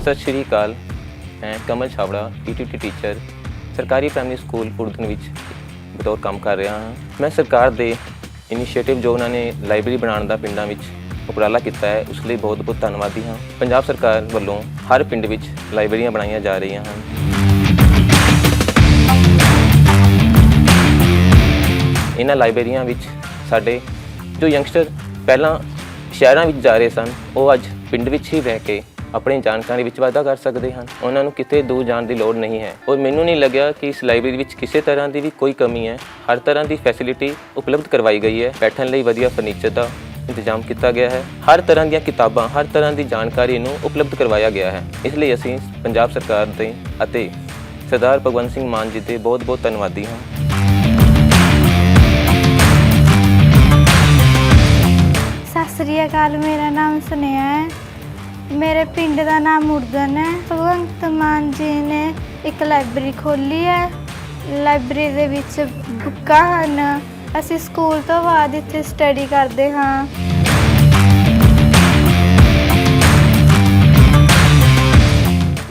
ਸਤਿ ਸ਼੍ਰੀ ਅਕਾਲ, ਮੈਂ ਕਮਲ ਛਾਵੜਾ ਪੀਟੀਟੀ ਟੀਚਰ ਸਰਕਾਰੀ ਪ੍ਰਾਇਮਰੀ ਸਕੂਲ ਉਰਦਨ ਵਿੱਚ ਬਤੌਰ ਕੰਮ ਕਰ ਰਿਹਾ ਹਾਂ। ਮੈਂ ਸਰਕਾਰ ਦੇ ਇਨੀਸ਼ੀਏਟਿਵ ਜੋ ਉਹਨਾਂ ਨੇ ਲਾਇਬ੍ਰੇਰੀ ਬਣਾਉਣ ਦਾ ਪਿੰਡਾਂ ਵਿੱਚ ਉਪਰਾਲਾ ਕੀਤਾ ਹੈ, ਉਸ ਲਈ ਬਹੁਤ ਬਹੁਤ ਧੰਨਵਾਦੀ ਹਾਂ। ਪੰਜਾਬ ਸਰਕਾਰ ਵੱਲੋਂ ਹਰ ਪਿੰਡ ਵਿੱਚ ਲਾਇਬ੍ਰੇਰੀਆਂ ਬਣਾਈਆਂ ਜਾ ਰਹੀਆਂ ਹਨ। ਇਹਨਾਂ ਲਾਇਬ੍ਰੇਰੀਆਂ ਵਿੱਚ ਸਾਡੇ ਜੋ ਯੰਗਸਟਰ ਪਹਿਲਾਂ ਸ਼ਹਿਰਾਂ ਵਿੱਚ ਜਾ ਰਹੇ ਸਨ, ਉਹ ਅੱਜ ਪਿੰਡ ਵਿੱਚ ਹੀ ਰਹਿ ਕੇ ਆਪਣੀ ਜਾਣਕਾਰੀ ਵਿੱਚ ਵਾਧਾ ਕਰ ਸਕਦੇ ਹਨ। ਉਹਨਾਂ ਨੂੰ ਕਿਤੇ ਦੂਰ ਜਾਣ ਦੀ ਲੋੜ ਨਹੀਂ ਹੈ। ਔਰ ਮੈਨੂੰ ਨਹੀਂ ਲੱਗਿਆ ਕਿ ਇਸ ਲਾਇਬ੍ਰੇਰੀ ਵਿੱਚ ਕਿਸੇ ਤਰ੍ਹਾਂ ਦੀ ਵੀ ਕੋਈ ਕਮੀ ਹੈ। ਹਰ ਤਰ੍ਹਾਂ ਦੀ ਫੈਸਿਲਿਟੀ ਉਪਲਬਧ ਕਰਵਾਈ ਗਈ ਹੈ। ਬੈਠਣ ਲਈ ਵਧੀਆ ਫਰਨੀਚਰ ਦਾ ਇੰਤਜ਼ਾਮ ਕੀਤਾ ਗਿਆ ਹੈ। ਹਰ ਤਰ੍ਹਾਂ ਦੀਆਂ ਕਿਤਾਬਾਂ, ਹਰ ਤਰ੍ਹਾਂ ਦੀ ਜਾਣਕਾਰੀ ਨੂੰ ਉਪਲਬਧ ਕਰਵਾਇਆ ਗਿਆ ਹੈ। ਇਸ ਲਈ ਅਸੀਂ ਪੰਜਾਬ ਸਰਕਾਰ ਦੇ ਅਤੇ ਸਰਦਾਰ ਭਗਵੰਤ ਸਿੰਘ ਮਾਨ ਜੀ ਦੇ ਬਹੁਤ ਬਹੁਤ ਧੰਨਵਾਦੀ ਹਾਂ। ਸਤਿ ਸ੍ਰੀ ਅਕਾਲ, ਮੇਰਾ ਨਾਮ ਸੁਨੇਹਾ ਹੈ। ਮੇਰੇ ਪਿੰਡ ਦਾ ਨਾਮ ਉਰਦਨ ਹੈ। ਭਗਵੰਤ ਮਾਨ ਜੀ ਨੇ ਇੱਕ ਲਾਇਬ੍ਰੇਰੀ ਖੋਲੀ ਹੈ। ਲਾਇਬ੍ਰੇਰੀ ਦੇ ਵਿੱਚ ਬੁੱਕਾਂ ਹਨ। ਅਸੀਂ ਸਕੂਲ ਤੋਂ ਬਾਅਦ ਇੱਥੇ ਸਟੱਡੀ ਕਰਦੇ ਹਾਂ।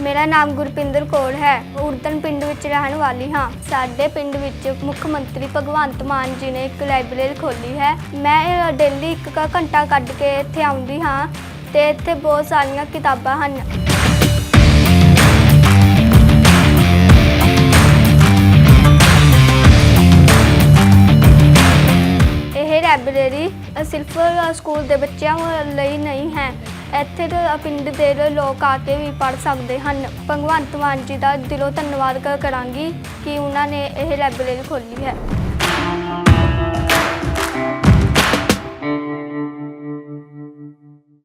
ਮੇਰਾ ਨਾਮ ਗੁਰਪਿੰਦਰ ਕੌਰ ਹੈ। ਉਰਦਨ ਪਿੰਡ ਵਿੱਚ ਰਹਿਣ ਵਾਲੀ ਹਾਂ। ਸਾਡੇ ਪਿੰਡ ਵਿੱਚ ਮੁੱਖ ਮੰਤਰੀ ਭਗਵੰਤ ਮਾਨ ਜੀ ਨੇ ਇੱਕ ਲਾਇਬ੍ਰੇਰੀ ਖੋਲੀ ਹੈ। ਮੈਂ ਡੇਲੀ ਇੱਕ ਘੰਟਾ ਕੱਢ ਕੇ ਇੱਥੇ ਆਉਂਦੀ ਹਾਂ। ਤੇ ਇੱਥੇ ਬਹੁਤ ਸਾਰੀਆਂ ਕਿਤਾਬਾਂ ਹਨ। ਇਹ ਲਾਇਬ੍ਰੇਰੀ ਸਿਰਫ ਸਕੂਲ ਦੇ ਬੱਚਿਆਂ ਲਈ ਨਹੀਂ ਹੈ। ਇੱਥੇ ਦੇ ਪਿੰਡ ਦੇ ਲੋਕ ਆ ਕੇ ਵੀ ਪੜ੍ਹ ਸਕਦੇ ਹਨ। ਭਗਵੰਤ ਮਾਨ ਜੀ ਦਾ ਦਿਲੋਂ ਧੰਨਵਾਦ ਕਰਾਂਗੀ ਕਿ ਉਹਨਾਂ ਨੇ ਇਹ ਲਾਇਬ੍ਰੇਰੀ ਖੋਲੀ ਹੈ।